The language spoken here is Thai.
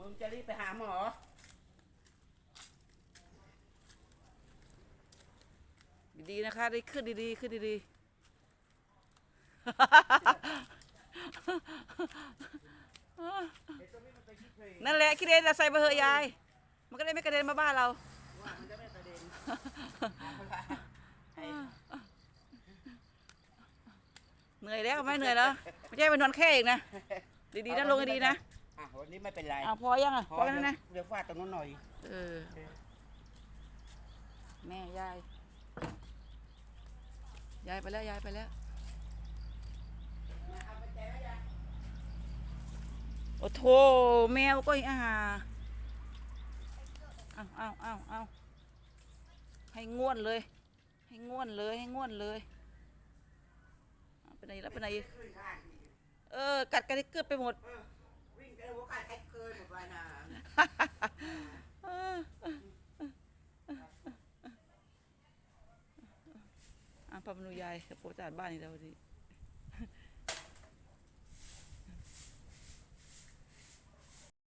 มึงจะรีบไปหาหมอ ดีๆนะคะได้ขึ้นดีๆขึ้นดีๆ นั่นแหละคิดเองแต่ใส่ไปเหอะยาย มันก็ได้ไม่กระเด็นมาบ้านเรา ว่ามันจะไม่ประเด็นให้เหนื่อยแล้วไหมเหนื่อยแล้ว ไม่ใช่ไปนอนแค่อีกนะ ดีๆนะลงให้ดีนะ อะวันนี้ไม่เป็นไรอะพอยังอะพอแล้วนะ เดี๋ยวฟาดตรงนู้นหน่อย เออ แม่ยาย ยายไปแล้วยายไปแล้ว โอ้โถแมวก็อ่าเอาเอาเอาเอาให้ง่วนเลย ให้ง่วนเลยให้ง่วนเลยเอาไปไหนแล้วไปไหนอีกเออ กัดกันให้เกิดไปหมด วิ่งเจอหัวขาดแท็กเกินหมดไปนะ อะพามาดูยายกับโปรจานบ้านอีกแล้วดี